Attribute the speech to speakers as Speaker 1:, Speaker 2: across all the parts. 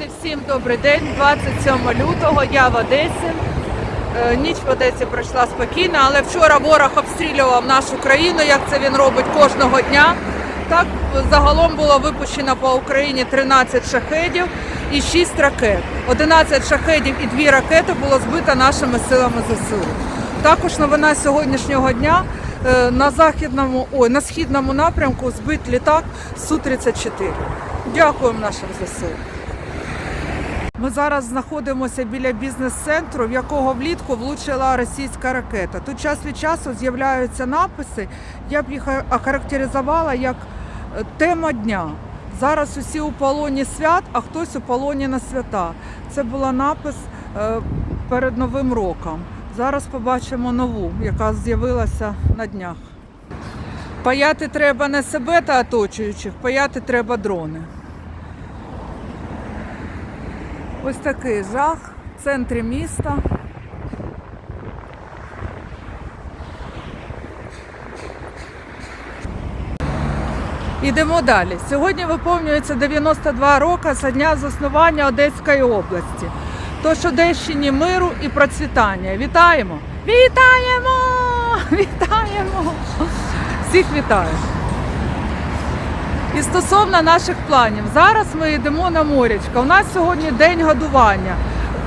Speaker 1: Друзі, всім добрий день. 27 лютого. Я в Одесі. Е, Ніч в Одесі пройшла спокійно, але вчора ворог обстрілював нашу країну, як це він робить кожного дня. Так загалом було випущено по Україні 13 шахедів і 6 ракет. 11 шахедів і 2 ракети було збито нашими силами ЗСУ. Також новина сьогоднішнього дня е, на західному, ой, на східному напрямку збит літак Су-34. Дякуємо нашим ЗСУ. Ми зараз знаходимося біля бізнес-центру, в якого влітку влучила російська ракета. Тут час від часу з'являються написи. Я б їх охарактеризувала як е, тема дня. Зараз усі у полоні свят, а хтось у полоні на свята. Це була напис е, перед Новим роком. Зараз побачимо нову, яка з'явилася на днях. Паяти треба не себе та оточуючих, паяти треба дрони. Ось такий жах в центрі міста. Ідемо далі. Сьогодні виповнюється 92 роки з дня заснування Одеської області. Тож Одещині миру і процвітання. Вітаємо! Вітаємо! Вітаємо! Всіх вітаю! І стосовно наших планів, зараз ми йдемо на морячка. У нас сьогодні день годування.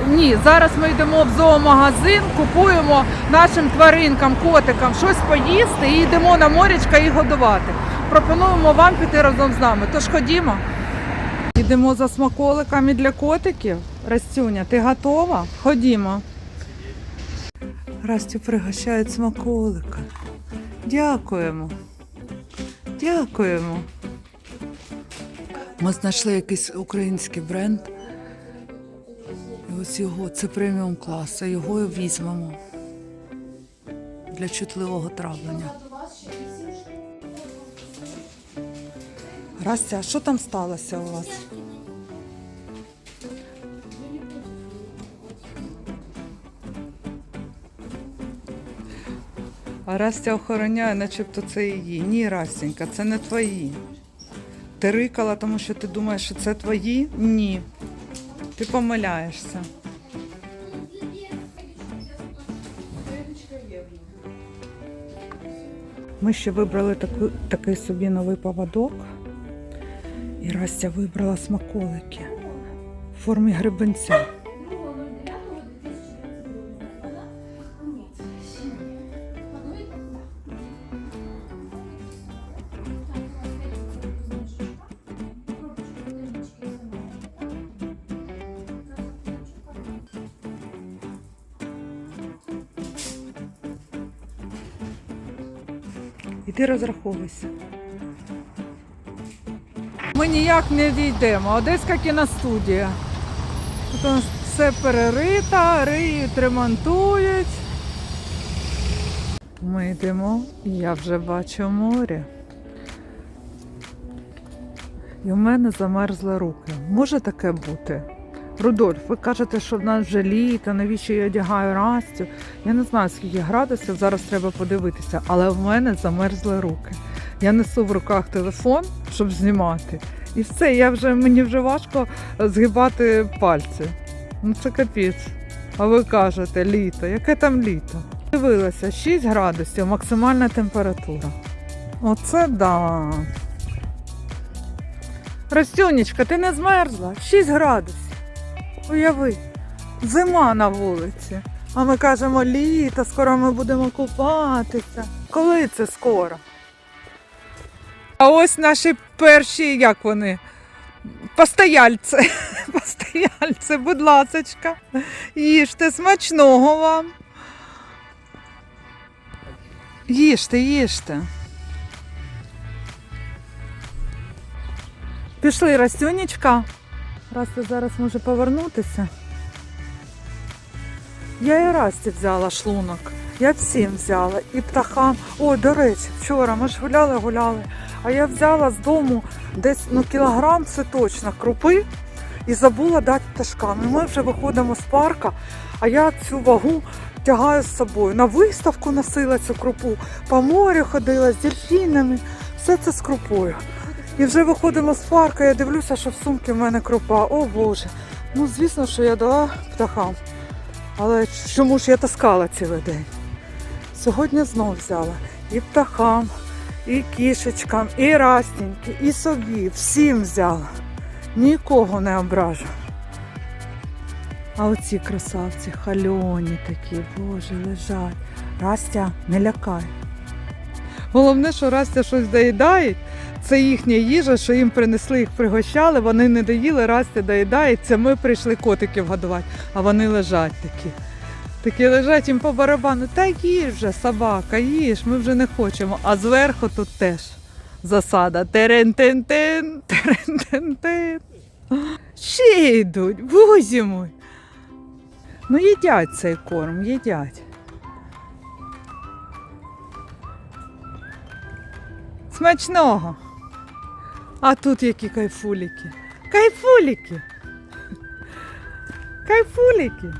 Speaker 1: Ні, зараз ми йдемо в зоомагазин, купуємо нашим тваринкам, котикам щось поїсти і йдемо на морячка і годувати. Пропонуємо вам піти разом з нами. Тож ходімо. Йдемо за смаколиками для котиків. Растюня, ти готова? Ходімо. Растю пригощають смаколика. Дякуємо. Дякуємо. Ми знайшли якийсь український бренд. Ось його, це преміум клас, його і візьмемо для чутливого травлення. Растя, що там сталося у вас? А Растя охороняє, начебто це її. Ні, Растенька, це не твої. Ти рикала, тому що ти думаєш, що це твої? Ні. Ти помиляєшся. Ми ще вибрали таку, такий собі новий поводок. І Растя вибрала смаколики в формі грибенця. Іди розраховуйся. Ми ніяк не дійдемо. Одеська кіностудія. Тут у нас все перерита, риють, ремонтують. Ми йдемо, і я вже бачу море. І у мене замерзли руки. Може таке бути? Рудольф, ви кажете, що в нас вже літо, навіщо я одягаю Растю? Я не знаю, скільки градусів, зараз треба подивитися, але в мене замерзли руки. Я несу в руках телефон, щоб знімати. І все, я вже, мені вже важко згибати пальці. Ну це капець. А ви кажете, літо. Яке там літо? Дивилася, 6 градусів, максимальна температура. Оце да. Ростюнечка, ти не змерзла? 6 градусів. Уяви, зима на вулиці. А ми кажемо літо, скоро ми будемо купатися. Коли це скоро? А ось наші перші, як вони? Постояльці. Постояльці, будь ласочка. Їжте смачного вам. Їжте, їжте. Пішли, Растюнечка. Раз ти зараз може повернутися. Я і Расті взяла шлунок. Я всім взяла. І птахам. О, до речі, вчора ми ж гуляли, гуляли. А я взяла з дому десь ну, кілограм, це точно, крупи і забула дати пташкам. І ми вже виходимо з парка, а я цю вагу тягаю з собою. На виставку носила цю крупу, по морю ходила з дельфінами. Все це з крупою. І вже виходимо з парку, я дивлюся, що в сумці в мене крупа. О Боже. Ну, звісно, що я дала птахам. Але чому ж я таскала цілий день? Сьогодні знов взяла і птахам, і кішечкам, і растіньки, і собі. Всім взяла. Нікого не ображу. А оці красавці, хальоні такі, боже, лежать. Растя, не лякай. Головне, що Растя щось доїдає. Це їхня їжа, що їм принесли, їх пригощали, вони не доїли, Растя доїдає. Це ми прийшли котиків годувати, а вони лежать такі. Такі лежать їм по барабану. Та їж вже, собака, їж, ми вже не хочемо. А зверху тут теж засада. Терен-тен-тен, терен-тен-тен. Ще йдуть, бузі мой. Ну, їдять цей корм, їдять. Смачного. А тут які кайфуліки. Кайфуліки. Кайфуліки.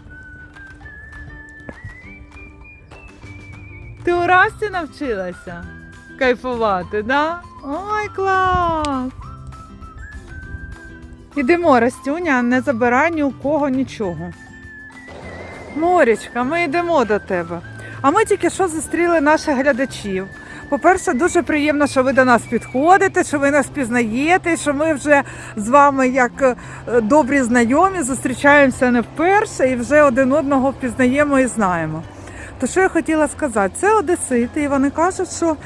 Speaker 1: Ти у Расті навчилася кайфувати, да? Ой, клас! Ідемо, Растюня, не забирай ні у кого нічого. Морічка, ми йдемо до тебе. А ми тільки що зустріли наших глядачів. По-перше, дуже приємно, що ви до нас підходите, що ви нас пізнаєте, що ми вже з вами, як е, добрі знайомі, зустрічаємося не вперше і вже один одного впізнаємо і знаємо. То що я хотіла сказати, це одесити, і вони кажуть, що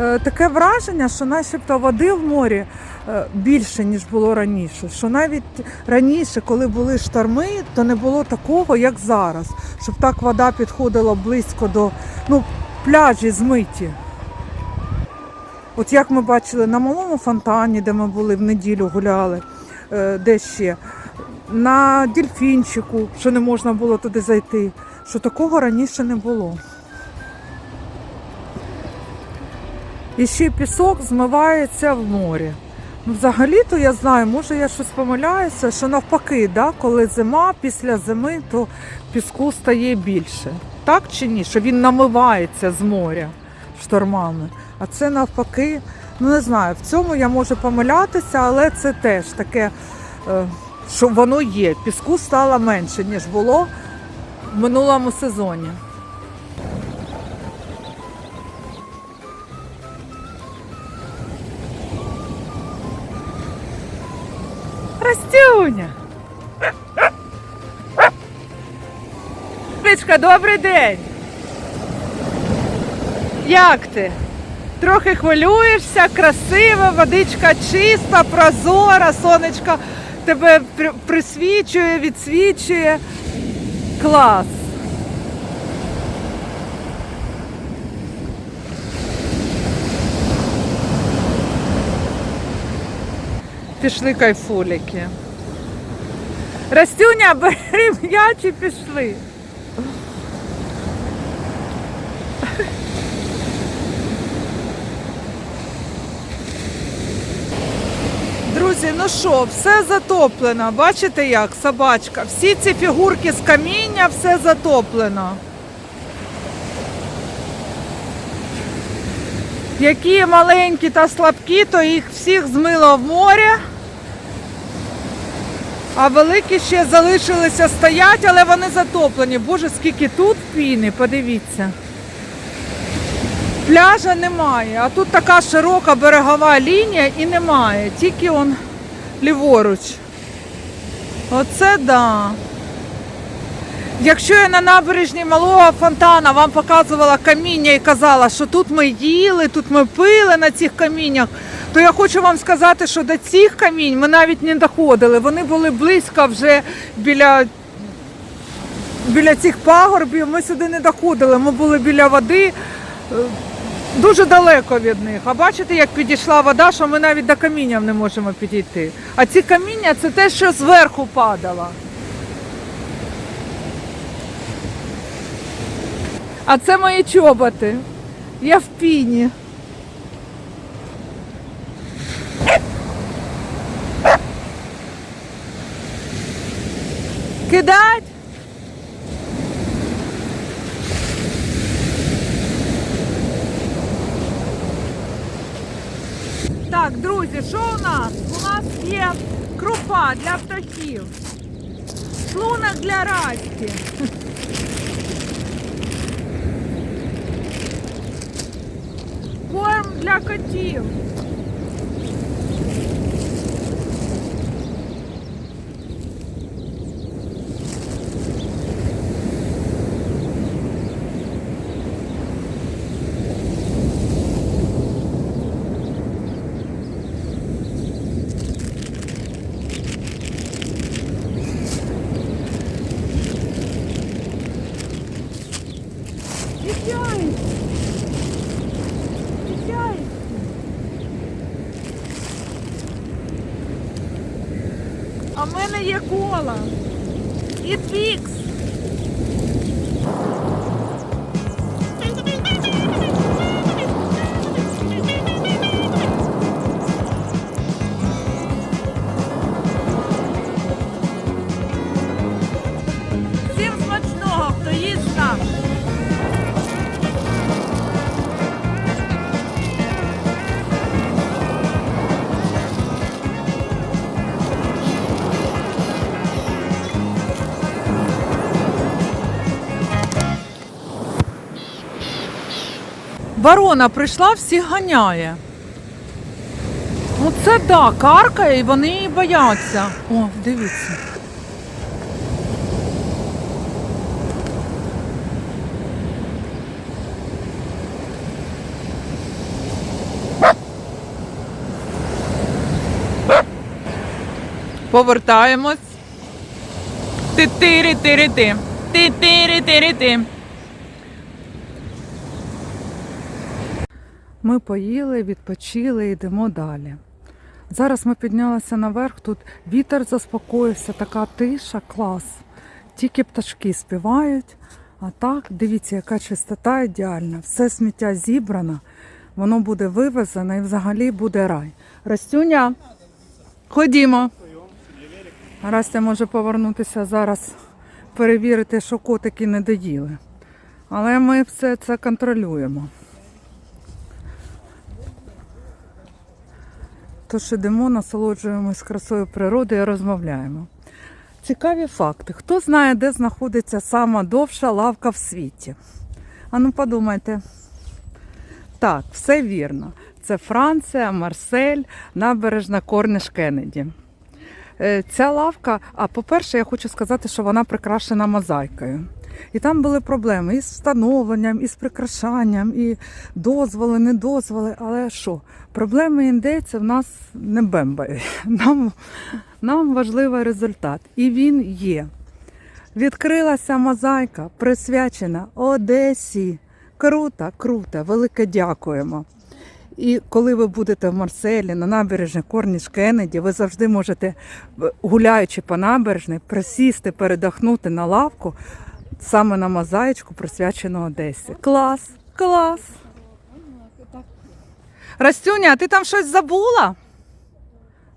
Speaker 1: е, таке враження, що начебто води в морі е, більше, ніж було раніше. Що навіть раніше, коли були шторми, то не було такого, як зараз, щоб так вода підходила близько до ну, пляжі змиті. От як ми бачили на малому фонтані, де ми були в неділю гуляли, е, де ще, на дельфінчику, що не можна було туди зайти, що такого раніше не було. І ще пісок змивається в морі. Ну, взагалі-то я знаю, може я щось помиляюся, що навпаки, да, коли зима, після зими, то піску стає більше. Так чи ні? Що він намивається з моря штормами. А це навпаки, ну не знаю, в цьому я можу помилятися, але це теж таке, е, що воно є. Піску стало менше, ніж було в минулому сезоні. Растюня! Добрий день! Як ти? Трохи хвилюєшся, красива, водичка чиста, прозора, сонечко тебе присвічує, відсвічує. Клас. Пішли кайфуліки. Растюня, бери м'яч і пішли. Друзі, ну що, все затоплено. Бачите як? Собачка. Всі ці фігурки з каміння, все затоплено. Які маленькі та слабкі, то їх всіх змило в море. А великі ще залишилися стоять, але вони затоплені. Боже, скільки тут піни, подивіться. Пляжа немає, а тут така широка берегова лінія і немає, тільки он ліворуч. Оце да. Якщо я на набережні малого фонтана вам показувала каміння і казала, що тут ми їли, тут ми пили на цих каміннях, то я хочу вам сказати, що до цих камінь ми навіть не доходили. Вони були близько вже біля, біля цих пагорбів. Ми сюди не доходили. Ми були біля води. Дуже далеко від них. А бачите, як підійшла вода, що ми навіть до каміння не можемо підійти. А ці каміння це те, що зверху падало. А це мої чоботи. Я в піні. Кидать? Так, друзі, що у нас є крупа для птахів, шлунок для Расті. Корм для котів. Тікай! Тікай! А в мене є кола. І твікс. Ворона прийшла, всіх ганяє. Оце да, каркає і вони її бояться. О, дивіться. Повертаємось. Ти-тири-тири-ти. Ти-тири-тири-ти. Ми поїли, відпочили, йдемо далі. Зараз ми піднялися наверх, тут вітер заспокоївся, така тиша, клас. Тільки пташки співають. А так, дивіться, яка чистота ідеальна. Все сміття зібрано, воно буде вивезено і взагалі буде рай. Растюня, ходімо. Растя може повернутися зараз, перевірити, що котики не доїли. Але ми все це контролюємо. Тож ідемо, насолоджуємось красою природи і розмовляємо. Цікаві факти. Хто знає, де знаходиться сама довша лавка в світі? Ану, подумайте. Так, все вірно. Це Франція, Марсель, набережна Корниш Кеннеді. Е, Ця лавка, а по-перше, я хочу сказати, що вона прикрашена мозаїкою. І там були проблеми із встановленням, із прикрашанням, і дозволи, не дозволи. Але що? Проблеми індейців нас не бембають. Нам, нам важливий результат. І він є. Відкрилася мозаїка, присвячена Одесі. Круто, круто, велике дякуємо. І коли ви будете в Марселі на набережні Корніш Кеннеді, ви завжди можете, гуляючи по набережні, присісти, передохнути на лавку саме на мозаїчку, присвячену Одесі. Клас, клас. Растюня, ти там щось забула?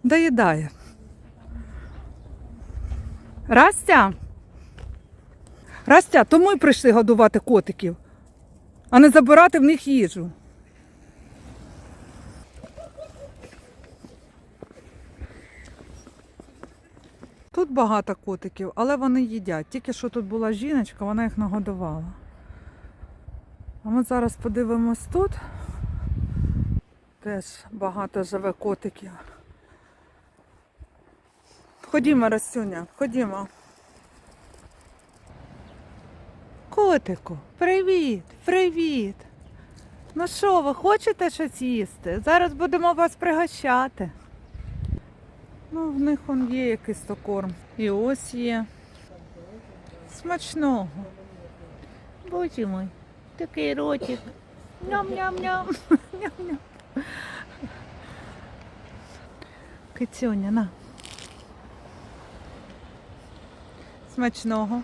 Speaker 1: Доїдає. Растя? Растя, то ми прийшли годувати котиків, а не забирати в них їжу. Тут багато котиків, але вони їдять. Тільки що тут була жіночка, вона їх нагодувала. А ми зараз подивимось тут. Теж багато живе котиків. Ходімо, Растюня, ходімо. Котику, привіт, привіт. Ну що, ви хочете щось їсти? Зараз будемо вас пригощати. Ну, в них он є якийсь то корм. І ось є. Смачного. Боже мой, такий ротик. Ням-ням-ням. Ням-ням. Кицюня, на. Смачного.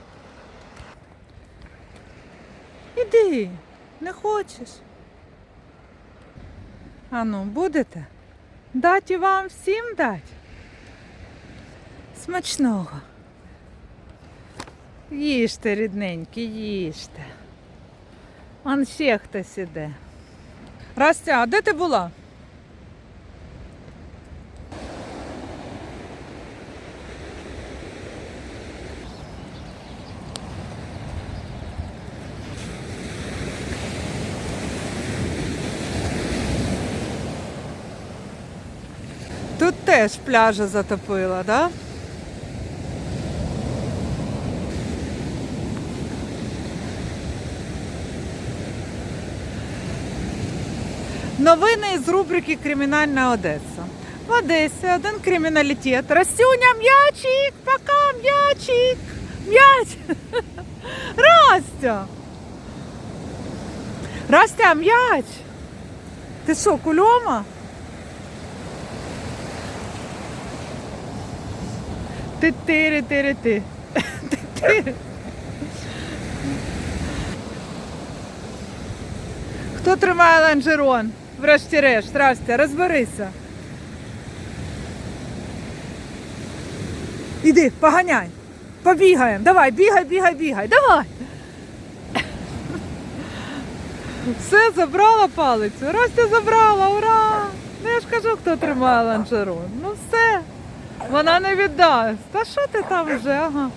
Speaker 1: Іди, не хочеш. Ану, будете? Дать і вам всім дать? Смачного. Їжте, рідненькі, їжте. Он ще хтось іде. Растя, а де ти була? Тут теж пляжа затопила, так? Да? Новини з рубрики Кримінальна Одеса. В Одесі один криміналітет. Растюня, м'ячик, пока, м'ячик. М'яч. Растя. Растя, м'яч. Ти що, кульома? Ти тири тири ти. Хто тримає ланжерон? Врешті-решт, Растя, розберися. Іди, поганяй. Побігаємо. Давай, бігай, бігай, бігай. Давай. Все, забрала палицю. Растя забрала, ура! Ну я ж кажу, хто тримає ланжерон. Ну все. Вона не віддасть. Та що ти там вже? Ага.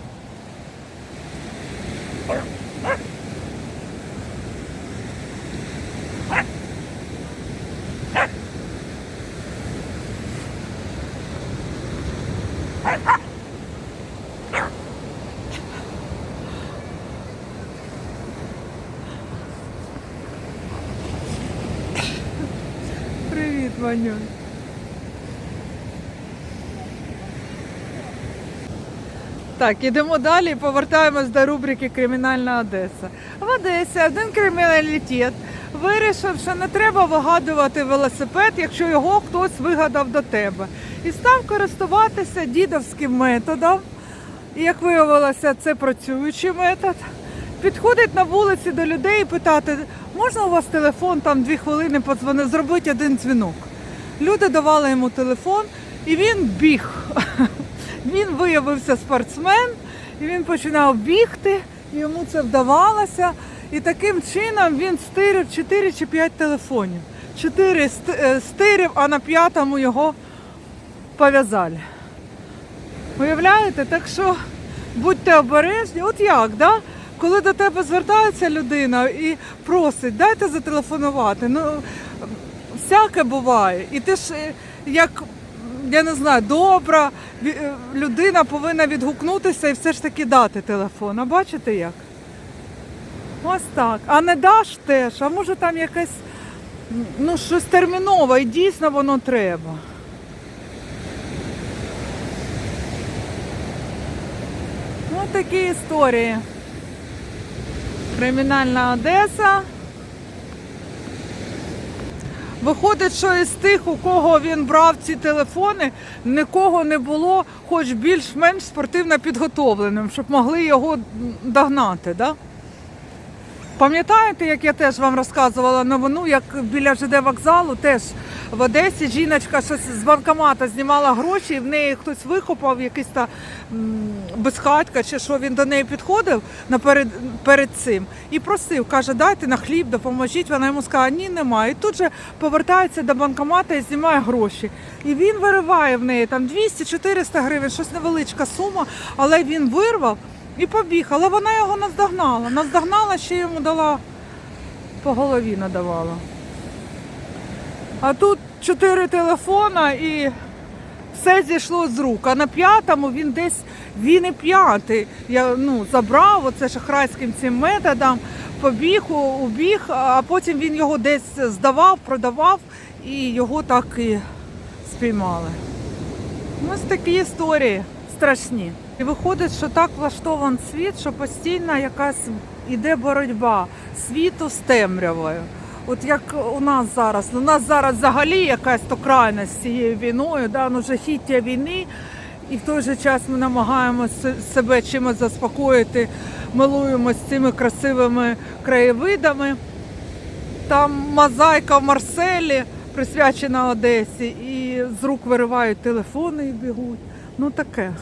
Speaker 1: Привіт, Ванюнь. Так, ідемо далі, повертаємось до рубрики Кримінальна Одеса. В Одесі один криміналітет вирішив, що не треба вигадувати велосипед, якщо його хтось вигадав до тебе. І став користуватися дідовським методом. І як виявилося, це працюючий метод. Підходить на вулиці до людей і питати, можна у вас телефон там дві хвилини подзвони, зробити один дзвінок. Люди давали йому телефон, і він біг. Він виявився спортсмен, і він починав бігти, і йому це вдавалося. І таким чином він стирив 4 чи 5 телефонів. 4 ст- е, стирив, а на п'ятому його пов'язали. Уявляєте? Так що будьте обережні. От як, да? Коли до тебе звертається людина і просить, дайте зателефонувати. Ну, всяке буває. І ти ж е, як, я не знаю, добра е, людина повинна відгукнутися і все ж таки дати телефон. А бачите як? Ось так. А не даш теж, а може там якесь ну, щось термінове і дійсно воно треба. Ось такі історії. Кримінальна Одеса. Виходить, що із тих, у кого він брав ці телефони, нікого не було, хоч більш-менш спортивно підготовленим, щоб могли його догнати. Да? Пам'ятаєте, як я теж вам розказувала новину, як біля ЖД вокзалу теж в Одесі жіночка щось з банкомата знімала гроші, і в неї хтось вихопав, якийсь та безхатька чи що він до неї підходив наперед перед цим і просив, каже, дайте на хліб, допоможіть. Вона йому сказала, ні, немає. І тут же повертається до банкомата і знімає гроші. І він вириває в неї там 200-400 гривень, щось невеличка сума, але він вирвав. І побіг, але вона його наздогнала. Наздогнала, ще йому дала по голові надавала. А тут чотири телефона і все зійшло з рук. А на п'ятому він десь він і п'ятий. Я ну, забрав оце шахрайським цим методом, побіг, убіг, а потім він його десь здавав, продавав і його так і спіймали. Ось такі історії страшні. І виходить, що так влаштован світ, що постійно якась іде боротьба світу з темрявою. От як у нас зараз, у нас зараз взагалі якась то крайність з цією війною, да, ну жахіття війни, і в той же час ми намагаємося себе чимось заспокоїти, милуємося цими красивими краєвидами. Там мозаїка в Марселі присвячена Одесі, і з рук виривають телефони і бігуть. Ну таке.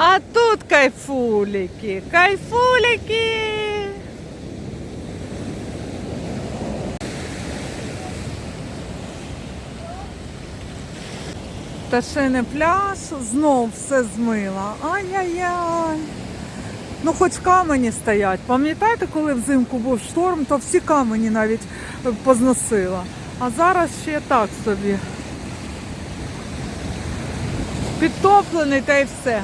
Speaker 1: А тут кайфулики, кайфулики. Пташиний пляж, знов все змила. Ай-яй-яй. Ну, хоч камені стоять. Пам'ятаєте, коли взимку був шторм, то всі камені навіть е, позносила. А зараз ще так собі. Підтоплений та й все.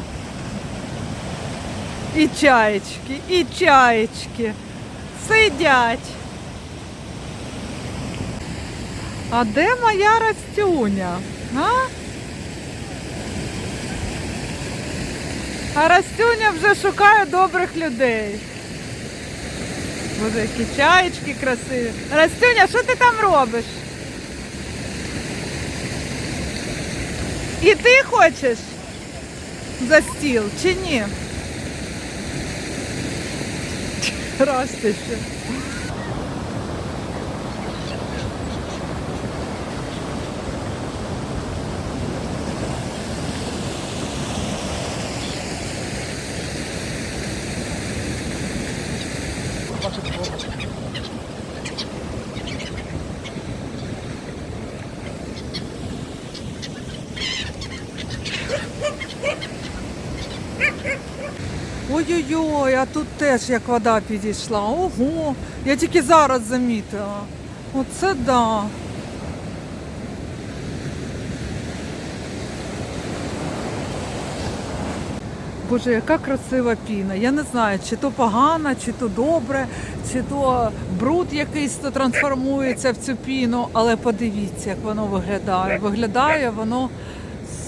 Speaker 1: І чаєчки, і чаєчки. Сидять. А де моя Растюня? А? А Растюня вже шукає добрих людей. Боже, які чаєчки красиві. Растюня, що ти там робиш? І ти хочеш за стіл чи ні? Растя ще. Ой-ой-ой, а тут теж як вода підійшла. Ого, я тільки зараз замітила. Оце да. Боже, яка красива піна. Я не знаю, чи то погана, чи то добре, чи то бруд якийсь то трансформується в цю піну, але подивіться, як воно виглядає. Виглядає воно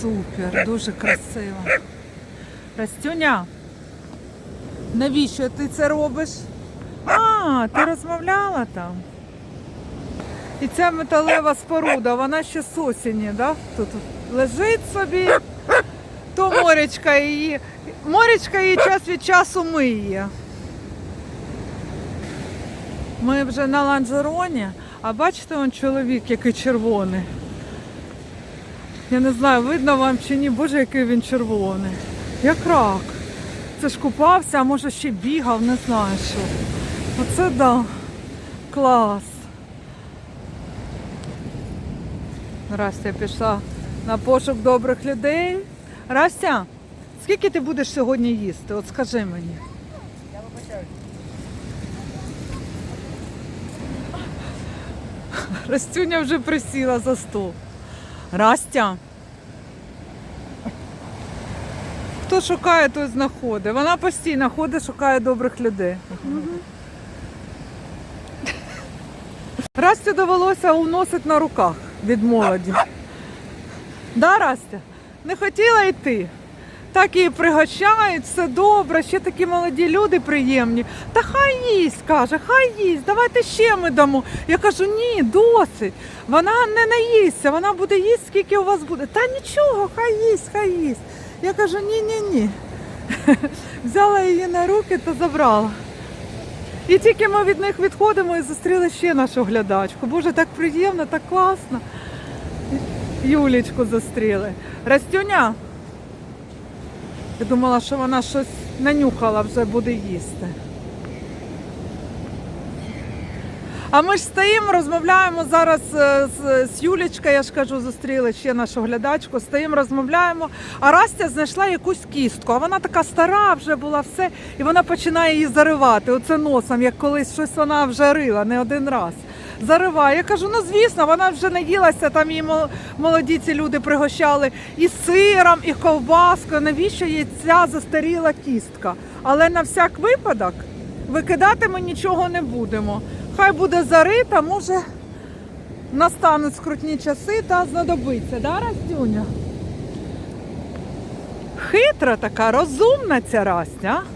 Speaker 1: супер, дуже красиво. Растюня, навіщо ти це робиш? А, ти розмовляла там. І ця металева споруда, вона ще з осені, да? Тут лежить собі, то морячка її. Морячка її час від часу миє. Ми вже на ланжероні, а бачите, он чоловік, який червоний. Я не знаю, видно вам чи ні, боже, який він червоний. Як рак. Це ж купався, а може ще бігав, не знаю що. Оце да. Клас. Растя пішла на пошук добрих людей. Растя, скільки ти будеш сьогодні їсти? От скажи мені. Я вибачаю. Растюня вже присіла за стол. Растя. Хто шукає, той знаходить. Вона постійно ходить, шукає добрих людей. Расті довелося уносити на руках від молоді. Да, Растя? Не хотіла йти. Так її пригощають, все добре, ще такі молоді люди приємні. Та хай їсть, каже, хай їсть, давайте ще ми дамо. Я кажу, ні, досить. Вона не наїсться, вона буде їсти, скільки у вас буде. Та нічого, хай їсть, хай їсть. Я кажу, ні-ні-ні. Взяла її на руки та забрала. І тільки ми від них відходимо і зустріли ще нашу глядачку. Боже, так приємно, так класно. Юлічку зустріли. Растюня. Я думала, що вона щось нанюхала, вже буде їсти. А ми ж стоїмо, розмовляємо зараз е, з, з Юлічкою, я ж кажу, зустріли ще нашу глядачку, стоїмо, розмовляємо. А Растя знайшла якусь кістку, а вона така стара вже була все, і вона починає її заривати. Оце носом, як колись щось вона вже рила не один раз. Зариває. Я кажу, ну звісно, вона вже наїлася, там її мол- молоді ці люди пригощали і сиром, і ковбаскою. Навіщо їй ця застаріла кістка? Але на всяк випадок викидати ми нічого не будемо. Хай буде зарита, може настануть скрутні часи та знадобиться, да, Растюня? Хитра така, розумна ця Растя. а?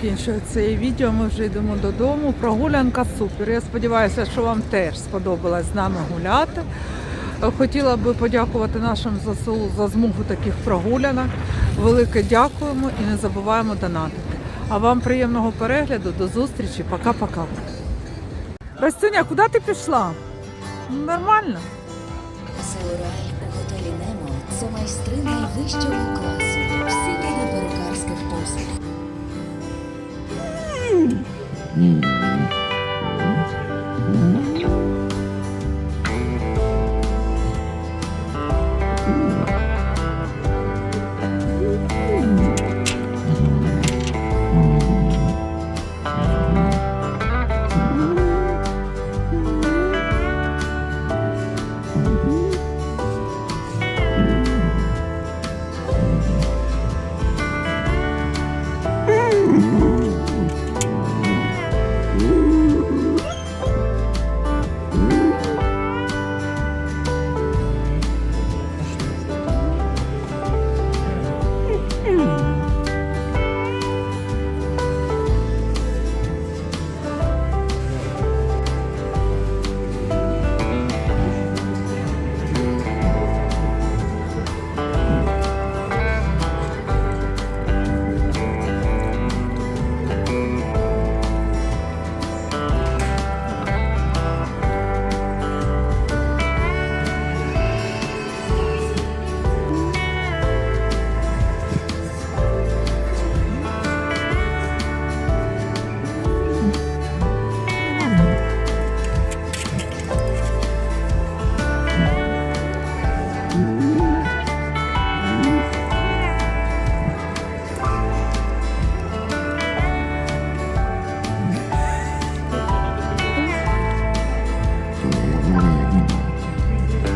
Speaker 1: Закінчуватися це відео. Ми вже йдемо додому. Прогулянка супер. Я сподіваюся, що вам теж сподобалось з нами гуляти. Хотіла би подякувати нашим ЗСУ за змогу таких прогулянок. Велике дякуємо і не забуваємо донатити. А вам приємного перегляду, до зустрічі, пока-пока. Растюня, куди ти пішла? Нормально.
Speaker 2: Саураль у готелі Немо це майстри найвищого класу. Всі види перукарських послуг. 嗯。